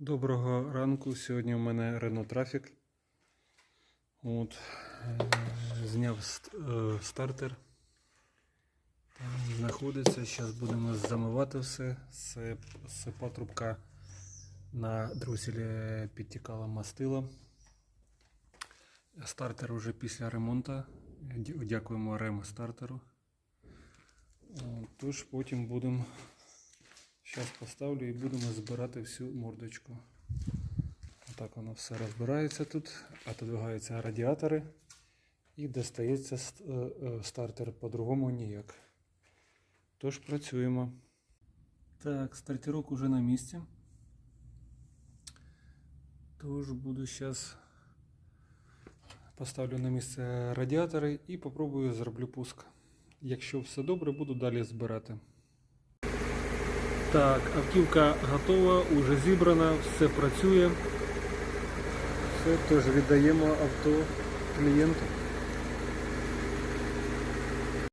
Доброго ранку. Сьогодні у мене Renault Traffic. От, е, зняв е, стартер. Там знаходиться. Зараз будемо замивати все. Це, патрубка на друселі підтікала мастила. Стартер уже після ремонту. Дякуємо Рем стартеру. Тож потім будемо Зараз поставлю і будемо збирати всю мордочку. Отак воно все розбирається тут, отодвигаються радіатори і достається ст- е, е, стартер по-другому ніяк. Тож працюємо. Так, стартерок уже на місці. Тож буду зараз поставлю на місце радіатори і попробую зроблю пуск. Якщо все добре, буду далі збирати. Так, автівка готова, уже зібрана, все працює. Все, теж віддаємо авто клієнту.